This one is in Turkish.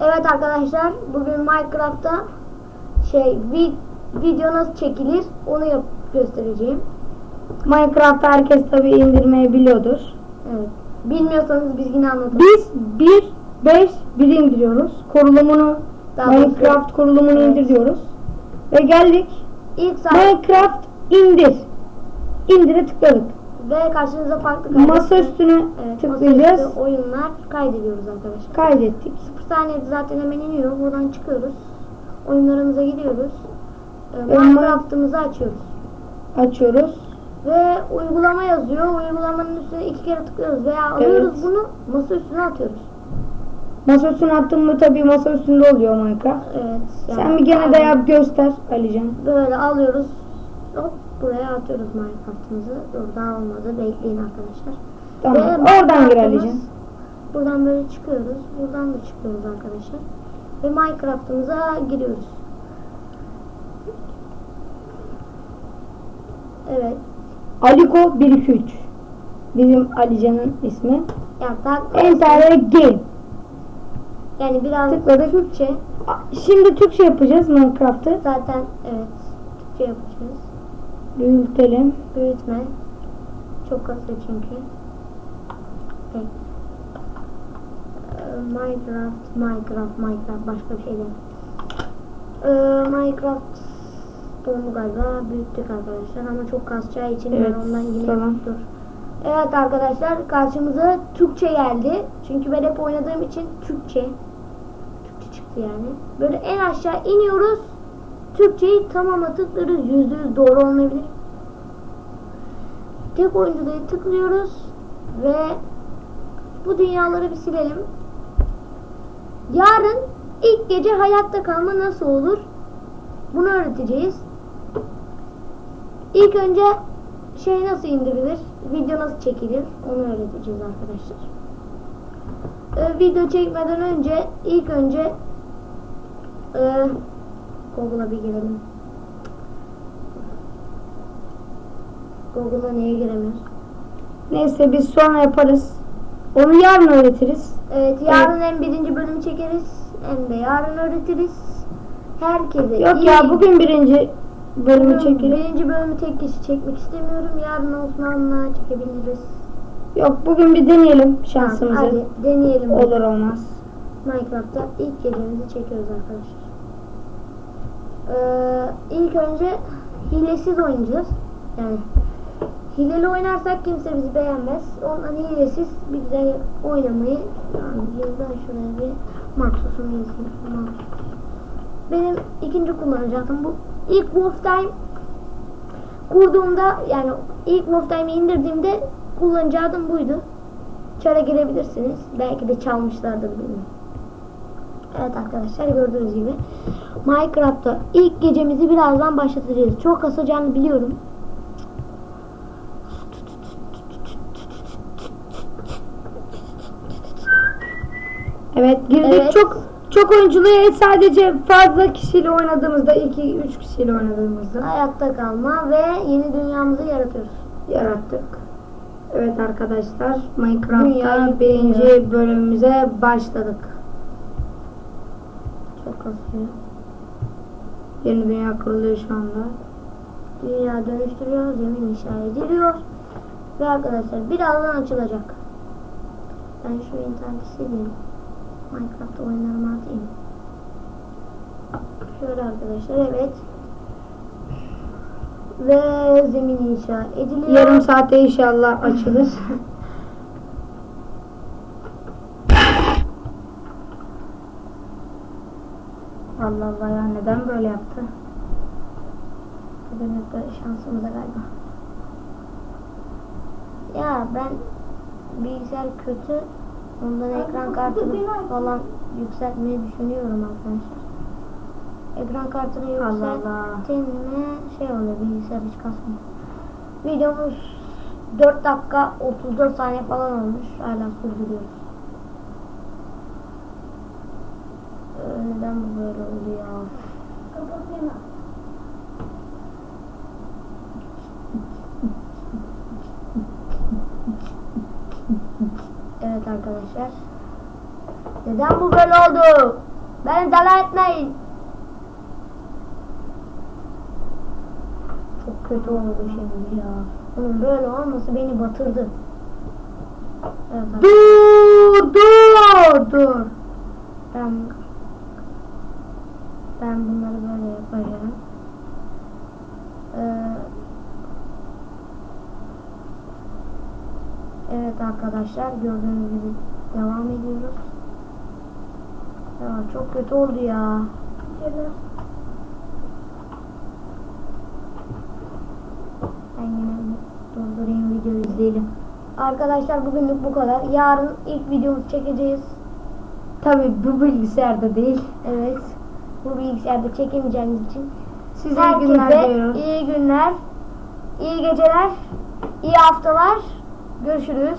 Evet arkadaşlar bugün Minecraft'ta şey vi- video nasıl çekilir onu yap göstereceğim. Minecraft herkes tabi indirmeyi biliyordur. Evet. Bilmiyorsanız biz yine anlatalım. Biz 1 5 1 indiriyoruz. Kurulumunu Daha doğrusu- Minecraft kurulumunu Evet. indir diyoruz. Ve geldik. İlk saat Minecraft indir. İndire tıkladık. ve karşınıza farklı kaydet- Masa üstüne evet, tıklayacağız. masaüstü oyunlar kaydediyoruz arkadaşlar. Kaydettik. 0 saniyede zaten hemen iniyor. Buradan çıkıyoruz. Oyunlarımıza gidiyoruz. Ee, Oyunlar- Minecraft'ımızı açıyoruz. Açıyoruz. Ve uygulama yazıyor. Uygulamanın üstüne iki kere tıklıyoruz veya alıyoruz Evet. bunu masa üstüne atıyoruz. Masa üstüne attın mı tabi masa üstünde oluyor Minecraft. Evet. Sen bir gene de yap göster Alican. Böyle alıyoruz. Hop buraya atıyoruz Minecraft'ımızı. Dur daha olmadı. Bekleyin arkadaşlar. Tamam. Ve Oradan gir Alican. Buradan böyle çıkıyoruz. Buradan da çıkıyoruz arkadaşlar. Ve Minecraft'ımıza giriyoruz. Evet. Aliko 123. Bizim Alican'ın ismi. Yatak. Enter game. Yani biraz Tıkladık. Türkçe. Şimdi Türkçe yapacağız Minecraft'ı. Zaten evet. Türkçe yapacağız. Büyütelim. Büyütme. Çok kasıyor çünkü. Okay. Minecraft, Minecraft, Minecraft başka bir şey değil. Ee, Minecraft dondu galiba. Büyüttük arkadaşlar ama çok kasacağı için Evet, ben ondan yine tamam. dur. Evet arkadaşlar karşımıza Türkçe geldi. Çünkü ben hep oynadığım için Türkçe. Türkçe çıktı yani. Böyle en aşağı iniyoruz. Türkçeyi tamamla tıklıyoruz. Yüzde yüz doğru olmayabilir. Tek oyuncuları tıklıyoruz ve bu dünyaları bir silelim. Yarın ilk gece hayatta kalma nasıl olur? Bunu öğreteceğiz. İlk önce şey nasıl indirilir? Video nasıl çekilir? Onu öğreteceğiz arkadaşlar. Ee, video çekmeden önce ilk önce e, Google'a bir girelim. Google'a niye giremiyoruz? Neyse biz sonra yaparız. Onu yarın öğretiriz. Evet yarın hem birinci bölümü çekeriz hem de yarın öğretiriz. Herkese Yok iyi- ya bugün birinci bölümü Bugün çekelim. Birinci bölümü tek kişi çekmek istemiyorum. Yarın Osman'la çekebiliriz. Yok bugün bir deneyelim şansımızı. hadi deneyelim. Olur olmaz. Minecraft'ta ilk gecemizi çekiyoruz arkadaşlar. Ee, ilk önce hilesiz oynayacağız. Yani hileli oynarsak kimse bizi beğenmez. Ondan hilesiz bir güzel oynamayı yani ben şuraya bir maksusumu yazayım. Benim ikinci kullanacağım bu. İlk Wolf Time kurduğumda yani ilk Wolf Time'i indirdiğimde kullanacağı adım buydu. Çara girebilirsiniz. Belki de çalmışlardır bilmiyorum. Evet arkadaşlar gördüğünüz gibi Minecraft'ta ilk gecemizi birazdan başlatacağız. Çok kasacağını biliyorum. Evet girdik Evet. çok çok oyunculuğu sadece fazla kişiyle oynadığımızda 2 3 kişiyle oynadığımızda Hayatta kalma ve yeni dünyamızı yaratıyoruz. yarattık. Evet arkadaşlar Minecraft'ta birinci bölümümüze başladık. Çok kasıyor. Yeni dünya kuruluyor şu anda. Dünya dönüştürüyor, zemin inşa ediliyor. Ve arkadaşlar birazdan açılacak. Ben şu interneti sileyim. Minecraft oyunlarımı atayım. Şöyle arkadaşlar evet. Ve zemin inşa ediliyor. Yarım saate inşallah açılır. Allah Allah ya neden böyle yaptı? Bugün böyle şansımıza galiba. Ya ben bilgisayar kötü. Ondan ekran kartını falan yükseltmeyi düşünüyorum arkadaşlar. Ekran kartını mi şey oluyor bilgisayar hiç kasmıyor. Videomuz 4 dakika 34 saniye falan olmuş. Hala sürdürüyoruz. Ee, neden bu böyle oluyor? Evet arkadaşlar. Neden bu böyle oldu? Beni dala etmeyin. Çok kötü oldu şimdi ya. Onun böyle olması beni batırdı. Evet. Dur dur dur. Ben ben bunları böyle yapacağım. Ee, evet arkadaşlar gördüğünüz gibi devam ediyoruz. Ya çok kötü oldu ya. Ben yine durdurayım videoyu izleyelim. Arkadaşlar bugünlük bu kadar. Yarın ilk videomuzu çekeceğiz. Tabii bu bilgisayarda değil. Evet. Bu bilgisayarda çekemeyeceğimiz için Size iyi günler herkese diliyoruz. iyi günler, iyi geceler, iyi haftalar. Görüşürüz.